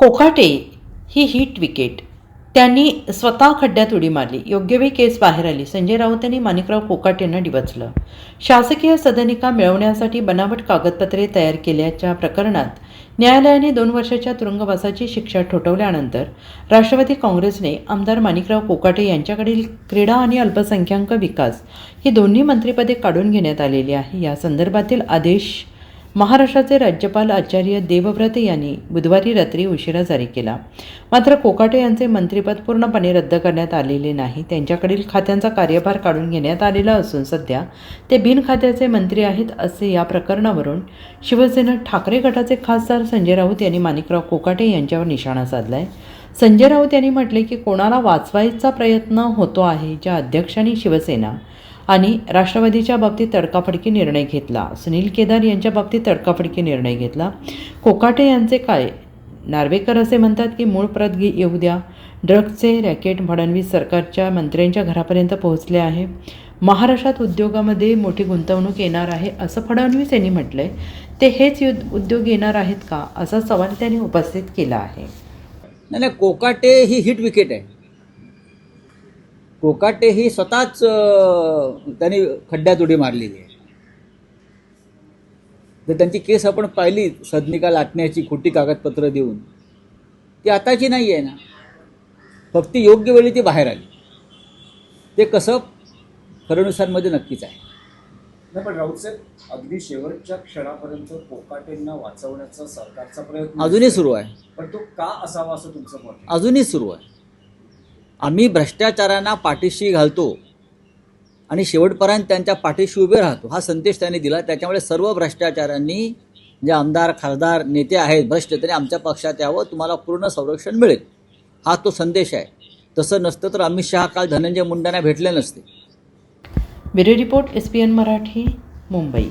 कोकाटे ही hit wicket. त्यांनी स्वतः खड्ड्यात उडी मारली. योग्य वेळी केस बाहेर आली. संजय राऊत यांनी माणिकराव कोकाटेंना डिवचलं. शासकीय सदनिका मिळवण्यासाठी बनावट कागदपत्रे तयार केल्याच्या प्रकरणात न्यायालयाने दोन वर्षाच्या तुरुंगवासाची शिक्षा ठोठवल्यानंतर राष्ट्रवादी काँग्रेसने आमदार माणिकराव कोकाटे यांच्याकडील क्रीडा आणि अल्पसंख्याक विकास ही दोन्ही मंत्रिपदे काढून घेण्यात आलेली आहे. या संदर्भातील आदेश महाराष्ट्राचे राज्यपाल आचार्य देवव्रत यांनी बुधवारी रात्री उशिरा जारी केला. मात्र कोकाटे यांचे मंत्रिपद पूर्णपणे रद्द करण्यात आलेले नाही. त्यांच्याकडील खात्यांचा कार्यभार काढून घेण्यात आलेला असून सध्या ते बिनखात्याचे मंत्री आहेत असे या प्रकरणावरून शिवसेना ठाकरे गटाचे खासदार संजय राऊत यांनी माणिकराव कोकाटे यांच्यावर निशाणा साधलाय. संजय राऊत यांनी म्हटले की कोणाला वाचवायचा प्रयत्न होतो आहे ज्या अध्यक्षांनी शिवसेना आणि राष्ट्रवादीच्या बाबतीत तडकाफडकी निर्णय घेतला. सुनील केदार यांच्या बाबतीत तडकाफडकी निर्णय घेतला. कोकाटे यांचे काय? नार्वेकर असे म्हणतात की मूळ प्रत घे- येऊ द्या. ड्रग्जचे रॅकेट फडणवीस सरकारच्या मंत्र्यांच्या घरापर्यंत पोहोचले आहे. महाराष्ट्रात उद्योगामध्ये मोठी गुंतवणूक येणार आहे असं फडणवीस यांनी म्हटलंय. ते हेच युद्ध उद्योग येणार आहेत का असा सवाल त्यांनी उपस्थित केला आहे. नाही कोकाटे ही हिट विकेट आहे. कोकाटे ही स्वतःच त्यांनी खड्ड्यात उडी मारलेली आहे. जर त्यांची केस आपण पाहिली सदनिका लाटण्याची खोटी कागदपत्र देऊन ती आताची नाही आहे ना. फक्त योग्य वेळी ती बाहेर आली. ते कसं फडणवीसांमध्ये नक्कीच आहे. नाही पण राऊत साहेब अगदी शेवटच्या क्षणापर्यंत कोकाटेंना वाचवण्याचा सरकारचा प्रयत्न अजूनही सुरू आहे. पण तो का असावा असं तुमचं मत? अजूनही सुरू आहे. आम्ही भ्रष्टाचारांना पाठीशी घालतो आणि शेवटपर्यंत त्यांच्या पाठीशी उभे राहतो. हा संदेश त्यांनी दिला. त्याच्यामुळे सर्व भ्रष्टाचारांनी जे आमदार खासदार नेते आहेत भ्रष्ट त्यांनी आमच्या पक्षात यावं तुम्हाला पूर्ण संरक्षण मिळेल. हा तो संदेश आहे. तसं नसतं तर अमित शहा काल धनंजय मुंडेंना भेटले नसते. Bureau report S P N Marathi Mumbai.